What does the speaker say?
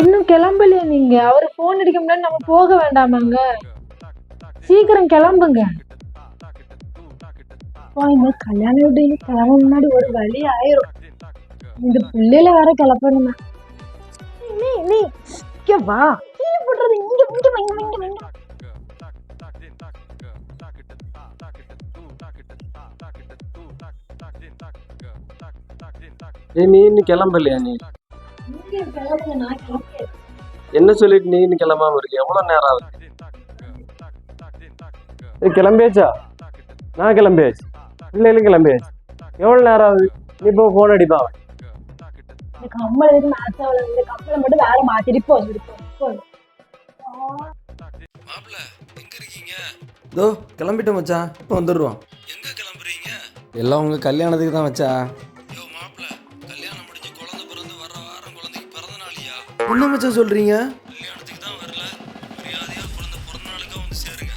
இன்னும் கிளம்பலையா நீங்க. அவர் போன் அடிக்க முன்னாடி நம்ம போக வேண்டாமாங்க. சீக்கிரம் கிளம்புங்க. இந்த கல்யாண கிளம்ப முன்னாடி ஒரு வழி ஆயிரும். இந்த பிள்ளையில வேற கிளப்பணுமே? நீ நீ இங்க வா. கீழே போடுறது இங்க இங்க இங்க இங்க இங்க நீ இன்னும் கிளம்பலையா நீ? என்ன சொல்லிட்டு நீ இன்னும் கிளம்பாம இருக்கு? எவ்வளவு நேரம் ஆகுது? ஏய் கிளம்பியாச்சா? நான் கிளம்பியாச்சு. பிள்ளைகளும் கிளம்பியாச்சு. எவ்வளவு நேரம் ஆகுது? நீ இப்போ போன் அடிப்பா கம்மல் கம்மலை மட்டும் வேற மாத்திட்டு போ போ மாப்பிள்ள எங்க இருக்கீங்க? இதோ கிளம்பிட்டோம் மச்சான். இப்போ வந்துடுறோம். எங்க கிளம்புறீங்க? எல்லாம் உங்கள் கல்யாணத்துக்கு தான் மச்சா என்ன மச்சான் சொல்கிறீங்க கல்யாணத்துக்கு தான் வரல. மரியாதையா பிறந்த பிறந்த நாளுக்கு வந்து சேருங்க.